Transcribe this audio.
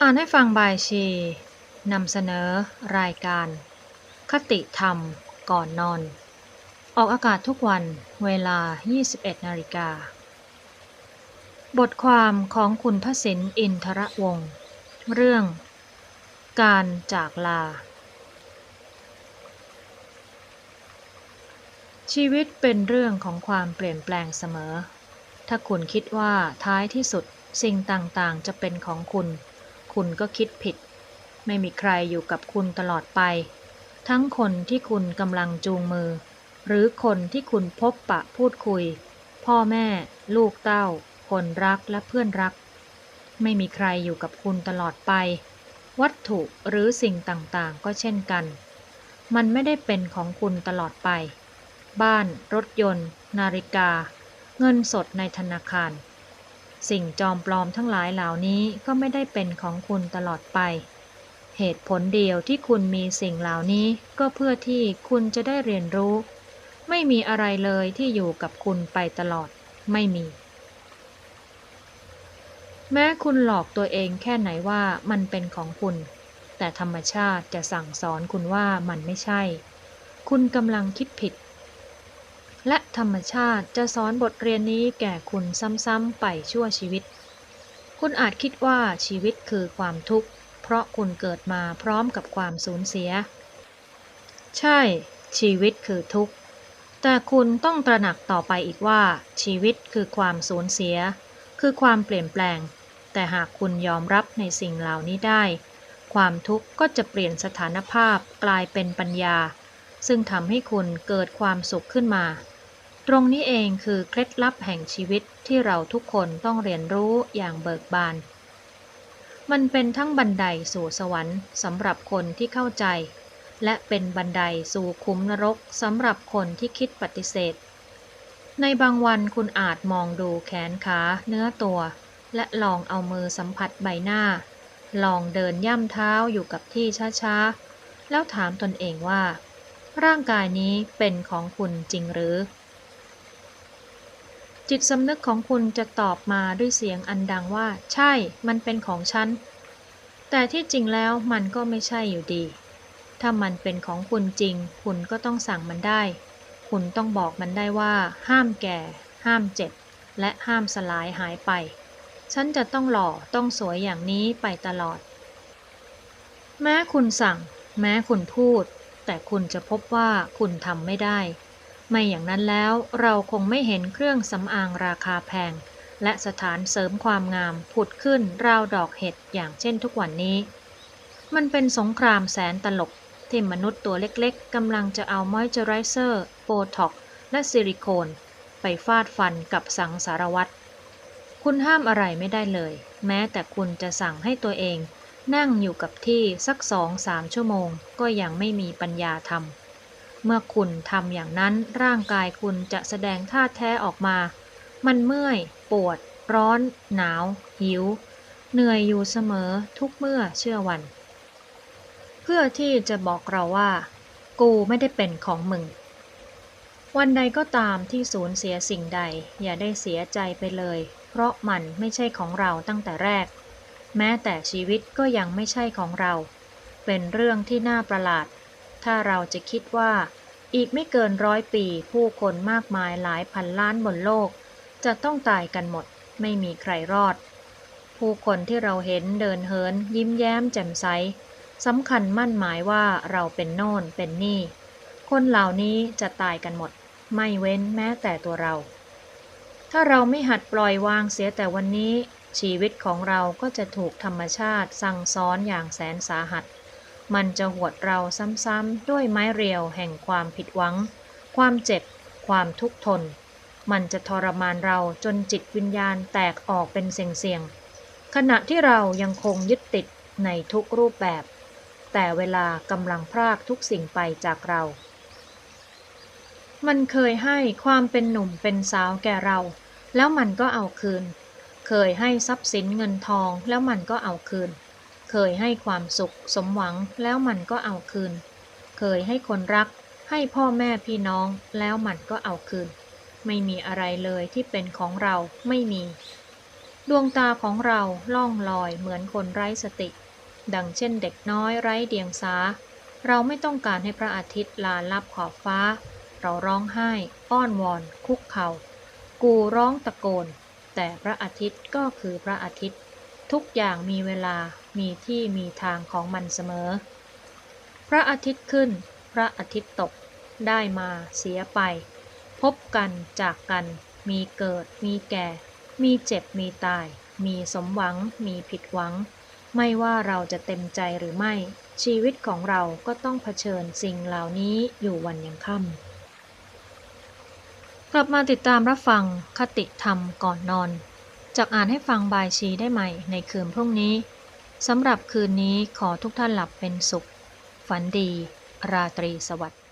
อ่านให้ฟังบายชีนำเสนอรายการ คติธรรมก่อนนอน ออกอากาศทุกวันเวลา 21นาฬิกา บทความของคุณพสินอินทระวงศ์เรื่อง การจากลา ชีวิตเป็นเรื่องของความเปลี่ยนแปลงเสมอ ถ้าคุณคิดว่าท้ายที่สุดสิ่งต่างๆ จะเป็นของคุณ คุณก็คิดผิด ไม่มีใครอยู่กับคุณตลอดไป ทั้งคนที่คุณกำลังจูงมือ หรือคนที่คุณพบปะพูดคุย พ่อแม่ ลูกเต้า คนรักและเพื่อนรัก ไม่มีใครอยู่กับคุณตลอดไป วัตถุหรือสิ่งต่างๆ ก็เช่นกัน มันไม่ได้เป็นของคุณตลอดไป บ้าน รถยนต์ นาฬิกา เงินสดในธนาคาร สิ่งจอมปลอมทั้งหลายเหล่านี้ก็ไม่ได้เป็นของคุณตลอดไป เหตุผลเดียวที่คุณมีสิ่งเหล่านี้ก็เพื่อที่คุณจะได้เรียนรู้ ไม่มีอะไรเลยที่อยู่กับคุณไปตลอด ไม่มี แม้คุณหลอกตัวเองแค่ไหนว่ามันเป็นของคุณ แต่ธรรมชาติจะสั่งสอนคุณว่ามันไม่ใช่ คุณกำลังคิดผิด และธรรมชาติจะสอนบทเรียนนี้แก่คุณซ้ำๆไปชั่วชีวิต คุณอาจคิดว่าชีวิตคือความทุกข์ เพราะคุณเกิดมาพร้อมกับความสูญเสีย ใช่ ชีวิตคือทุกข์ แต่คุณต้องตระหนักต่อไปอีกว่า ชีวิตคือความสูญเสีย คือความเปลี่ยนแปลง แต่หากคุณยอมรับในสิ่งเหล่านี้ได้ ความทุกข์ก็จะเปลี่ยนสถานภาพกลายเป็นปัญญา ซึ่งทำให้คุณเกิดความสุขขึ้นมา ตรงนี้เองคือเคล็ดลับแห่งชีวิตที่เราทุกคนต้องเรียนรู้อย่างเบิกบาน มันเป็นทั้งบันไดสู่สวรรค์สำหรับคนที่เข้าใจ และเป็นบันไดสู่คุ้มนรกสำหรับคนที่คิดปฏิเสธ ในบางวันคุณอาจมองดูแขนขาเนื้อตัว และลองเอามือสัมผัสใบหน้า ลองเดินย่ำเท้าอยู่กับที่ช้าๆ แล้วถามตนเองว่า ร่างกายนี้เป็นของคุณจริงหรือ จิตสำนึกของคุณจะตอบมาด้วยเสียงอันดังว่า ใช่ มันเป็นของฉัน แต่ที่จริงแล้วมันก็ไม่ใช่อยู่ดี ถ้ามันเป็นของคุณจริง คุณก็ต้องสั่งมันได้ คุณต้องบอกมันได้ว่า ห้ามแก่ ห้ามเจ็บ และห้ามสลายหายไป ฉันจะต้องหล่อ ต้องสวยอย่างนี้ไปตลอด แม้คุณสั่ง แม้คุณพูด แต่คุณจะพบว่าคุณทำไม่ได้ ไม่อย่างนั้นแล้วเราคงไม่เห็นเครื่องสำอางราคาแพง และสถานเสริมความงามผุดขึ้นราวดอกเห็ดอย่างเช่นทุกวันนี้ มันเป็นสงครามแสนตลก ที่มนุษย์ตัวเล็กๆกำลังจะเอามอยเจอไรเซอร์โบท็อกและซิลิโคน ไปฟาดฟันกับสังสารวัตรคุณห้ามอะไรไม่ได้เลย แม้แต่คุณจะสั่งให้ตัวเอง นั่งอยู่กับที่สักสองสามชั่วโมงก็ยังไม่มีปัญญาทำ เมื่อคุณทำอย่างนั้นร่างกายคุณจะแสดงท่าแท้ออกมา มันเมื่อย ปวด ร้อน หนาว หิว เหนื่อยอยู่เสมอทุกเมื่อเชื่อวัน เพื่อที่จะบอกเราว่า กูไม่ได้เป็นของมึง วันใดก็ตามที่สูญเสียสิ่งใด อย่าได้เสียใจไปเลย เพราะมันไม่ใช่ของเราตั้งแต่แรก แม้แต่ชีวิตก็ยังไม่ใช่ของเรา เป็นเรื่องที่น่าประหลาด ถ้าเราจะคิดว่า อีกไม่เกินร้อยปีผู้คนมากมายหลายพันล้านบนโลก จะต้องตายกันหมด ไม่มีใครรอด ผู้คนที่เราเห็นเดินเหิน ยิ้มแย้มแจ่มใสสำคัญมั่นหมายว่าเราเป็นโน่นเป็นนี่ คนเหล่านี้จะตายกันหมด ไม่เว้นแม้แต่ตัวเรา ถ้าเราไม่หัดปล่อยวางเสียแต่วันนี้ ชีวิตของเราก็จะถูกธรรมชาติสั่งซ้อนอย่างแสนสาหัส มันจะหวดเราซ้ำๆด้วยไม้เรียวแห่งความผิดหวัง ความเจ็บ ความทุกข์ทน มันจะทรมานเราจนจิตวิญญาณแตกออกเป็นเสียงๆ ขณะที่เรายังคงยึดติดในทุกรูปแบบ แต่เวลากำลังพรากทุกสิ่งไปจากเรา มันเคยให้ความเป็นหนุ่มเป็นสาวแก่เรา แล้วมันก็เอาคืน เคยให้ทรัพย์สินเงินทองแล้วมันก็เอาคืน เคยให้ความสุขสมหวังแล้วมันก็เอาคืน เคยให้คนรัก ให้พ่อแม่พี่น้องแล้วมันก็เอาคืน ไม่มีอะไรเลยที่เป็นของเราไม่มี ดวงตาของเราล่องลอยเหมือนคนไร้สติ ดังเช่นเด็กน้อยไร้เดียงสา เราไม่ต้องการให้พระอาทิตย์ลาลับขอบฟ้า เราร้องไห้ อ้อนวอน คุกเขา่ากูร้องตะโกน แต่พระอาทิตย์ก็คือพระอาทิตย์ ทุกอย่างมีเวลา มีที่มีทางของมันเสมอ พระอาทิตย์ขึ้น พระอาทิตย์ตก ได้มาเสียไป พบกันจากกัน มีเกิด มีแก่ มีเจ็บ มีตาย มีสมหวัง มีผิดหวัง ไม่ว่าเราจะเต็มใจหรือไม่ ชีวิตของเราก็ต้องเผชิญสิ่งเหล่านี้อยู่วันยังค่ำ กลับมาติดตามรับฟังคติธรรมก่อนนอนจากอ่านให้ฟังบายชีได้ใหม่ในคืนพรุ่งนี้ สำหรับคืนนี้ขอทุกท่านหลับเป็นสุข ฝันดี ราตรีสวัสดิ์